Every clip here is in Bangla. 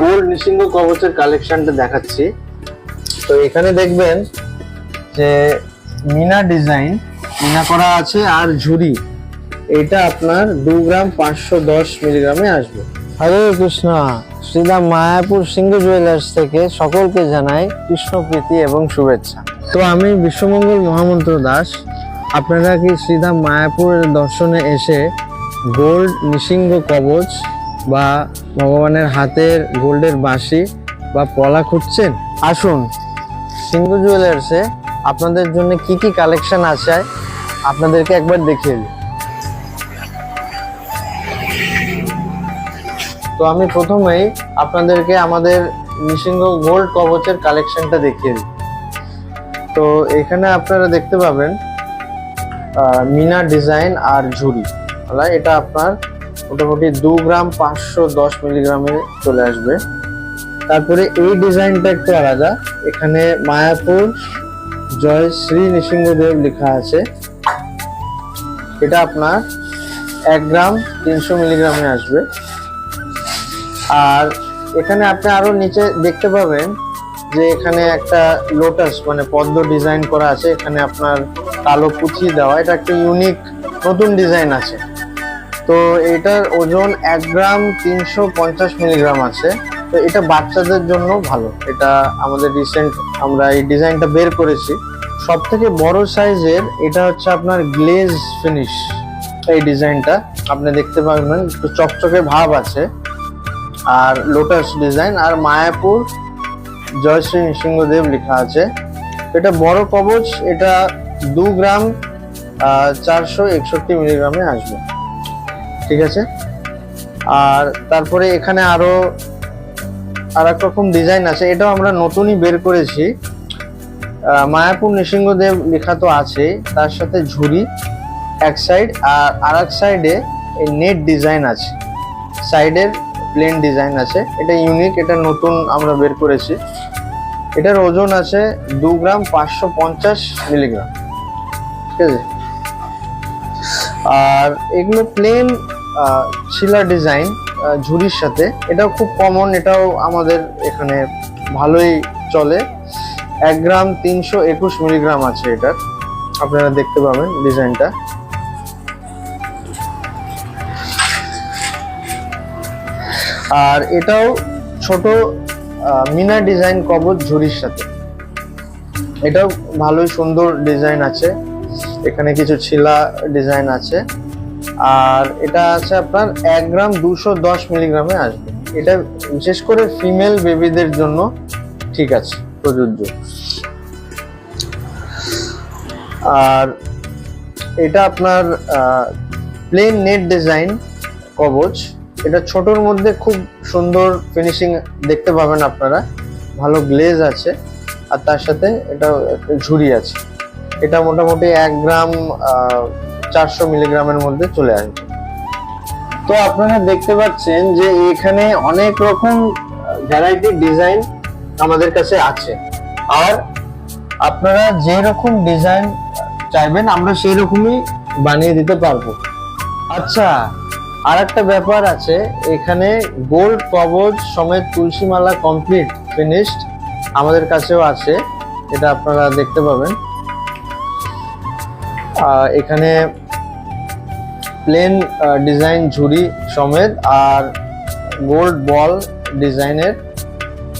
গোল্ড নিসিংহ কবচের কালেকশনটা দেখাচ্ছি। তো এখানে দেখবেন যে মিনা ডিজাইন মিনা করা আছে আর ঝুরি। এটা আপনার দু গ্রাম পাঁচশো দশ মিলিগ্রামে আসবে। হরে কৃষ্ণ, শ্রীরাম মায়াপুর সিংহ জুয়েলার্স থেকে সকলকে জানাই কৃষ্ণ প্রীতি এবং শুভেচ্ছা। তো আমি বিশ্বমঙ্গল মহামন্ত্র দাস। আপনারা কি শ্রীধাম মায়াপুরের দর্শনে এসে গোল্ড নিসিংহ কবচ বা ভগবানের হাতের গোল্ডের বাঁশি বা পলা খুঁজছেন? আসুন সিংহ জুয়েলার্সে আপনাদের জন্য কি কি কালেকশন আছে? আপনাদেরকে একবার দেখিয়ে দিই। তো আমি প্রথমেই আপনাদেরকে আমাদের নিসিংহ গোল্ড কবচের কালেকশনটা দেখিয়ে দিই। তো এখানে আপনারা দেখতে পাবেন মিনা ডিজাইন আর ঝুড়ি। এটা আপনার মোটামুটি দু গ্রাম পাঁচশো দশ মিলিগ্রামে চলে আসবে। তারপরে এই ডিজাইনটা একটু আলাদা। এখানে মায়াপুর জয় শ্রী নৃসিংহদেব লেখা আছে। এটা আপনার এক গ্রাম তিনশো মিলিগ্রামে আসবে। আর এখানে আপনি আরও নিচে দেখতে পাবেন যে এখানে একটা লোটাস মানে পদ্ম ডিজাইন করা আছে। এখানে আপনার কালো পুঁথি দেওয়া। এটা একটা ইউনিক নতুন ডিজাইন আছে। তো এটার ওজন এক গ্রাম তিনশো পঞ্চাশ মিলিগ্রাম আছে। তো এটা বাচ্চাদের জন্য ভালো। এটা আমাদের রিসেন্ট আমরা এই ডিজাইনটা বের করেছি। সব থেকে বড় সাইজের এটা হচ্ছে আপনার গ্লেজ ফিনিশ এই ডিজাইনটা আপনি দেখতে পাবেন একটু চকচকে ভাব আছে। আর লোটাস ডিজাইন আর মায়াপুর জয়শ্রী নৃসিংহদেব লেখা আছে। এটা বড় কবচ, এটা দু গ্রাম চারশো একষট্টি মিলিগ্রামে আসবে। ঠিক আছে? আর তারপরে এখানে আরও আর এক রকম ডিজাইন আছে। এটাও আমরা নতুনই বের করেছি। মায়াপুর নৃসিংহদেব লেখা তো আছে। তার সাথে ঝুড়ি এক সাইড আর আর এক সাইডে এই নেট ডিজাইন আছে। সাইডের প্লেন ডিজাইন আছে। এটা ইউনিক এটা নতুন আমরা বের করেছি। এটার ওজন আছে দু গ্রাম পাঁচশো পঞ্চাশ মিলিগ্রাম ঠিক আছে? আর এগুলো প্লেন শিলা ডিজাইন ঝুড়ির সাথে। এটাও খুব কমন এটাও আমাদের এখানে ভালোই চলে। এক গ্রাম তিনশো একুশ মিলিগ্রাম আছে এটার। আপনারা দেখতে পাবেন ডিজাইনটা। আর এটাও ছোট মিনা ডিজাইন কবচ ঝুড়ির সাথে। এটাও ভালোই সুন্দর ডিজাইন আছে। এখানে কিছু ছিলা ডিজাইন আছে। আর এটা আছে আপনার এক গ্রাম দুশো দশ মিলিগ্রামে আসবে। এটা বিশেষ করে ফিমেল বেবিদের জন্য ঠিক আছে, প্রযোজ্য। আর এটা আপনার প্লেন নেট ডিজাইন কবচ এটা ছোটর মধ্যে খুব সুন্দর ফিনিশিং দেখতে পাবেন আপনারা। ভালো গ্লেজ আছে, আর তার সাথে এটা ঝুড়ি আছে। এটা মোটামুটি এক গ্রাম চারশো মিলিগ্রামের মধ্যে চলে আসবে তো আপনারা দেখতে পাচ্ছেন যে এখানে অনেক রকম ভ্যারাইটি ডিজাইন আমাদের কাছে আছে। আর আপনারা যে রকম ডিজাইন চাইবেন, আমরা সেই রকমই বানিয়ে দিতে পারব। আচ্ছা আর একটা ব্যাপার আছে, এখানে গোল্ড কবজ সমেত তুলসী মালা কমপ্লিট ফিনিশড আমাদের কাছেও আছে, এটা আপনারা দেখতে পাবেন। এখানে প্লেন ডিজাইন ঝুড়ি সমেত আর গোল্ড বল ডিজাইনের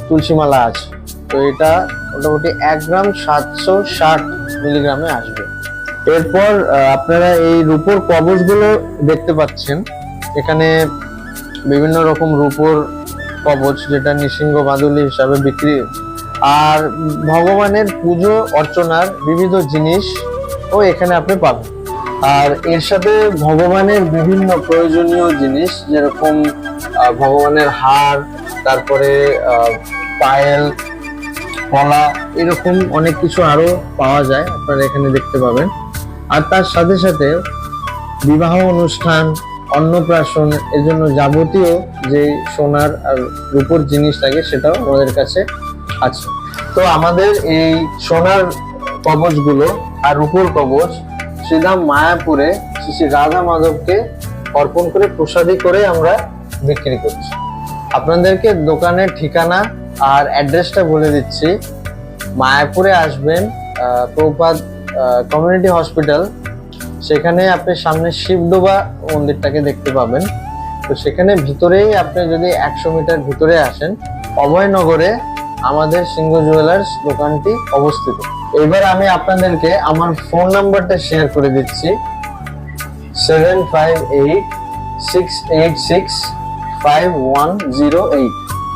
তুলসীমালা আছে। তো এটা মোটামুটি এক গ্রাম সাতশো ষাট মিলিগ্রামে আসবে। এরপর আপনারা এই রূপোর কবচগুলো দেখতে পাচ্ছেন। এখানে বিভিন্ন রকম রূপোর কবচ যেটা নৃসিংহ বাদুলি হিসাবে বিক্রি। আর ভগবানের পুজো অর্চনার বিবিধ জিনিস ও, এখানে আপনি পাবেন। আর এর সাথে ভগবানের বিভিন্ন প্রয়োজনীয় জিনিস, যেরকম ভগবানের হার, তারপরে পায়েল, কলা, এরকম অনেক কিছু আরও পাওয়া যায়, আপনারা এখানে দেখতে পাবেন। আর তার সাথে সাথে বিবাহ অনুষ্ঠান, অন্নপ্রাশন এর জন্য যাবতীয় যে সোনার আর রূপোর জিনিস থাকে সেটাও আমাদের কাছে আছে। তো আমাদের এই সোনার কবচগুলো আর রূপোর কবচ শ্রীধাম মায়াপুরে শ্রী রাধা মাধবকে অর্পণ করে প্রসাদী করে আমরা বিক্রি করছি। আপনাদেরকে দোকানের ঠিকানা আর অ্যাড্রেসটা বলে দিচ্ছি। মায়াপুরে আসবেন প্রপাত কমিউনিটি হসপিটাল। সেখানে আপনি সামনে শিবডোবা মন্দিরটাকে দেখতে পাবেন। তো সেখানে ভিতরেই আপনি যদি একশো মিটার ভিতরে আসেন, অভয়নগরে আমাদের সিংহ জুয়েলার্স দোকানটি অবস্থিত। এবার আমি আপনাদেরকে আমার ফোন নাম্বারটা শেয়ার করে দিচ্ছি। Seven five eight six eight six five one zero eight